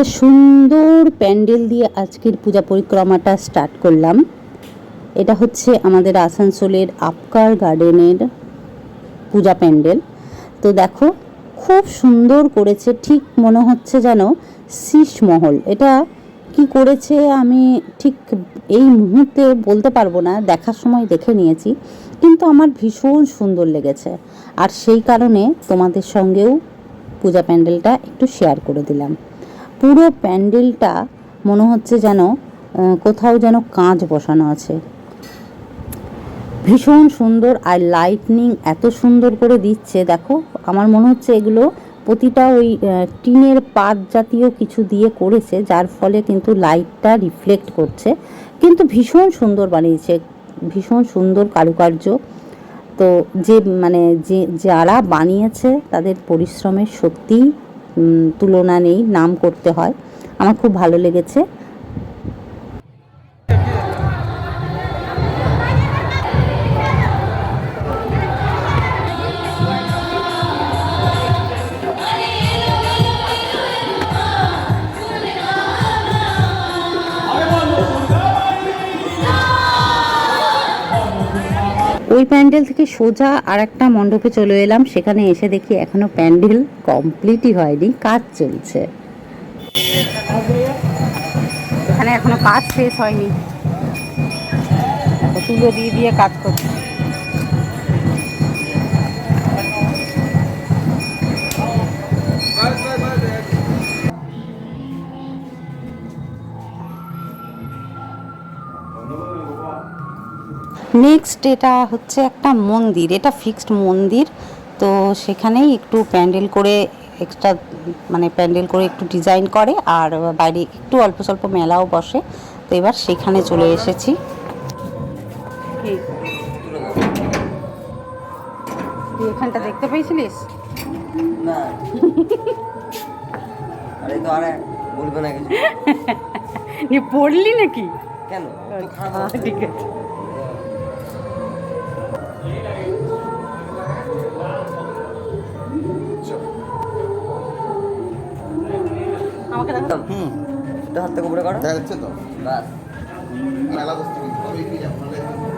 একটা সুন্দর প্যান্ডেল দিয়ে আজকের পূজা পরিক্রমাটা স্টার্ট করলাম। এটা হচ্ছে আমাদের আসানসোলের আপকার গার্ডেনের পূজা প্যান্ডেল। তো দেখো, খুব সুন্দর করেছে, ঠিক মনে হচ্ছে যেন শীষমহল এটা কি করেছে আমি ঠিক এই মুহূর্তে বলতে পারব না, দেখার সময় দেখে নিয়েছি, কিন্তু আমার ভীষণ সুন্দর লেগেছে। আর সেই কারণে তোমাদের সঙ্গেও পূজা প্যান্ডেলটা একটু শেয়ার করে দিলাম। পুরো প্যান্ডেলটা মনে হচ্ছে যেন কোথাও যেন কাঁচ বসানো আছে। ভীষণ সুন্দর আর লাইটনিং এত সুন্দর করে দিচ্ছে। দেখো, আমার মনে হচ্ছে এগুলো প্রতিটা ওই টিনের পাত জাতীয় কিছু দিয়ে করেছে, যার ফলে কিন্তু লাইটটা রিফ্লেক্ট করছে। কিন্তু ভীষণ সুন্দর বানিয়েছে, ভীষণ সুন্দর কারুকার্য। তো যে মানে যে, যারা বানিয়েছে তাদের পরিশ্রমের সত্যিই তুলনা নেই নাম করতে হয়। আমার খুব ভালো লেগেছে। ওই প্যান্ডেল থেকে সোজা আর একটা মণ্ডপে চলে এলাম। সেখানে এসে দেখি এখনও প্যান্ডেল কমপ্লিটই হয়নি, কাজ চলছে। এখানে এখনও কাজ শেষ হয়নি। তুলো দিয়ে দিয়ে কাজ করছে। নেক্সট এটা হচ্ছে একটা মন্দির এটা ফিক্সড মন্দির। তো সেখানেই একটু প্যান্ডেল করে এক্সট্রা মানে প্যান্ডেল করে একটু ডিজাইন করে আর বাইরে একটু অল্প স্বল্প মেলাও বসে। তো এবার সেখানে চলে এসেছি। এখানটা দেখতে পেয়েছিলিস? পড়লি নাকি? কেন? আচ্ছা, ঠিক আছে। দেখো হুম। তো হাত থেকে উপরে করো। দেখা যাচ্ছে তো? বাস মেলা বসতে কিন্তু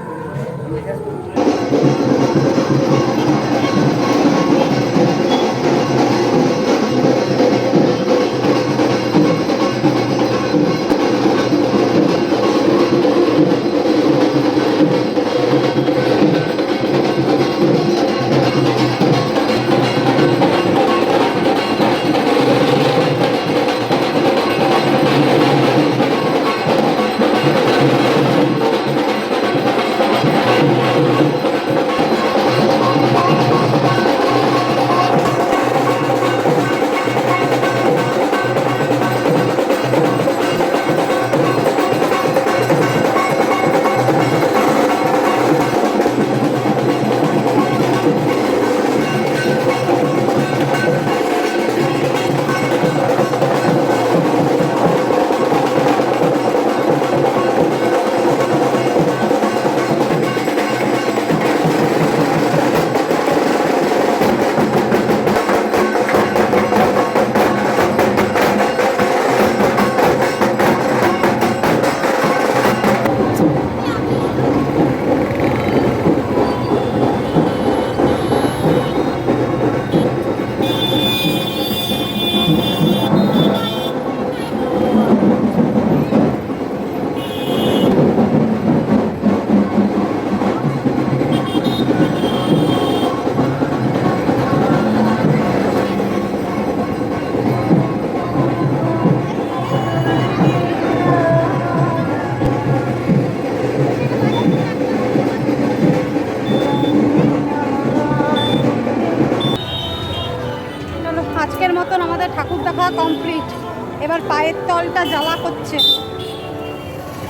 পায়ের তলটা জ্বালা করছে।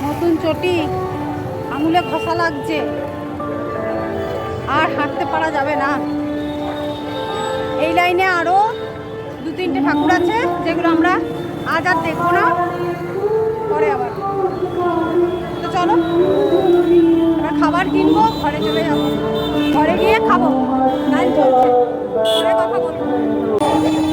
নতুন চটি, আঙুলে ঘষা লাগছে। আর হাঁটতে পারা যাবে না। এই লাইনে আরও দু তিনটে ঠাকুর আছে, যেগুলো আমরা আজ আর দেখব না। পরে আবার তো চলো এবার খাবার কিনবো, ঘরে চলে যাব। ঘরে গিয়ে খাব। লাইন চলছে। কথা বলব।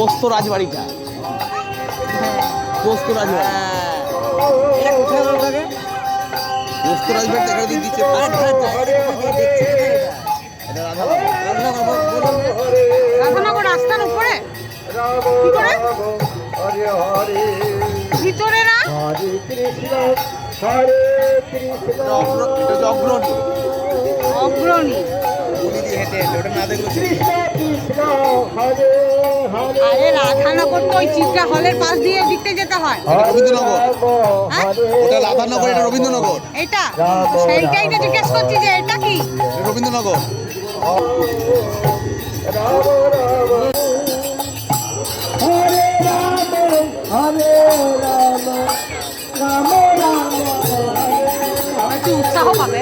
পোস্ত রাজবাড়িটা। পোস্ত রাজবাড়ি। এটা কোথায়? পোস্ত দেখা দিচ্ছে। রাধানগর। রাস্তার উপরে? কি করে? ভিতরে না? হরে কৃষ্ণ হরে কৃষ্ণ অগ্রণী। গলি দিয়ে হেঁটে হেঁটে ওটা না দেখলে আরে রাধানগর তো ওই চিত্রা হলের পাশ দিয়ে ওদিকতে যেতে হয়। রবীন্দ্রনগর। হ্যাঁ? ওটা রাধানগর এটা রবীন্দ্রনগর। এটা? সেইটাই তো জিজ্ঞেস করছি যে এটা কি? রবীন্দ্রনগর। উৎসাহ পাবে।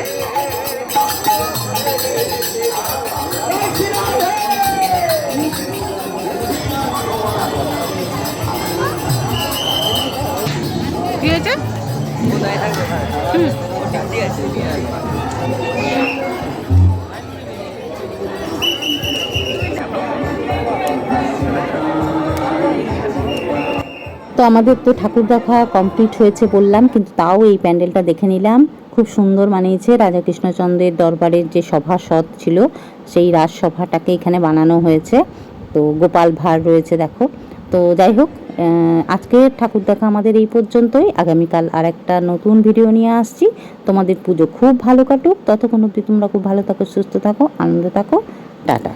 তো আমাদের তো ঠাকুর দেখা কমপ্লিট হয়েছে বললাম, কিন্তু তাও এই প্যান্ডেলটা দেখে নিলাম। খুব সুন্দর মানিয়েছে রাজা কৃষ্ণচন্দ্রের দরবারের যে সভাসদ ছিল, সেই রাজসভাটাকে এখানে বানানো হয়েছে। তো গোপাল ভাঁড় রয়েছে, দেখো। তো যাই হোক আহ, আজকের ঠাকুর দেখা আমাদের এই পর্যন্তই। আগামীকাল আর একটা নতুন ভিডিও নিয়ে আসছি। তোমাদের পুজো খুব ভালো কাটুক। ততক্ষণ অবধি তোমরা খুব ভালো থাকো সুস্থ থাকো আনন্দ থাকো। টাটা।